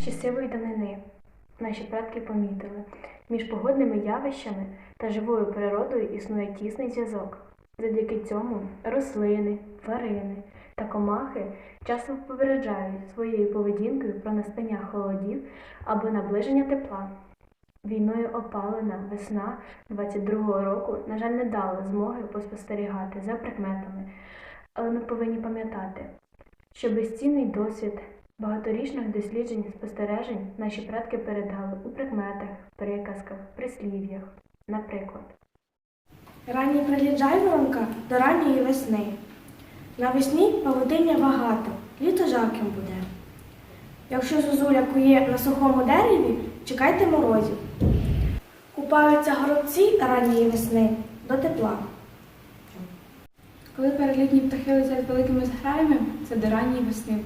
Ще давнини наші предки помітили, між погодними явищами та живою природою існує тісний зв'язок. Завдяки цьому рослини, тварини та комахи часто попереджають своєю поведінкою про настання холодів або наближення тепла. Війною опалена весна 22-го року, на жаль, не дала змоги поспостерігати за прикметами, але ми повинні пам'ятати, що безцінний досвід багаторічних досліджень спостережень наші предки передали у прикметах, приказках, прислів'ях. Наприклад, Ранній приліт жайворонка до ранньої весни. Навесні павутиння багато, літо жарким буде. Якщо зозуля кує на сухому дереві, чекайте морозів. Купаються горобці ранньої весни до тепла. Коли перелітні птахи летять великими зграями, це до ранньої весни.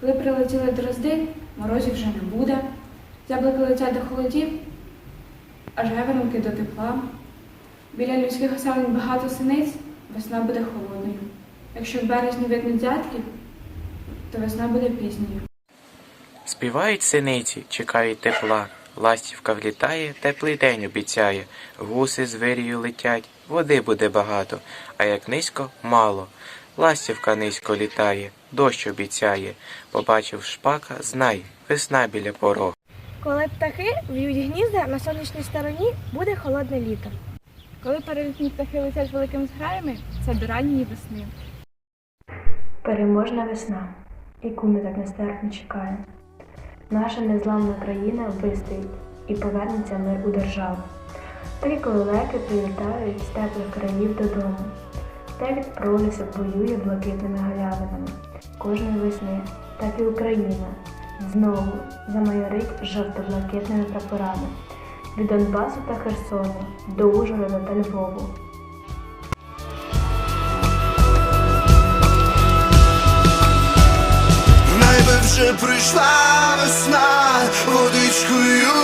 Коли прилетіли дрозди, морозів вже не буде. Яблуки летять до холодів, а жайворонки до тепла. Біля людських оселень багато синиць, весна буде холодною. Якщо в березні видно дядьків, то весна буде пізньою. Співають синиці, чекають тепла. Ластівка влітає, теплий день обіцяє. Гуси з вирію летять, води буде багато, а як низько мало. Ластівка низько літає, дощ обіцяє. Побачив шпака, знай, весна біля порога. Коли птахи в'ють гнізда на сонячній стороні, буде холодне літо. Коли перелітні птахи летять великими зграями, це до ранньої весни. переможна весна, яку ми так нестерпно чекаємо. Наша незламна країна вистоїть і повернеться мир у державу. Як лелеки прилітають з теплих країв додому, так як воює блакитними галявинами. Кожної весни, так і Україна. Знову замайорить жовто-блакитними прапорами. Від Донбасу та Херсону до Ужгорода та Львову. В прийшла весна, водичкою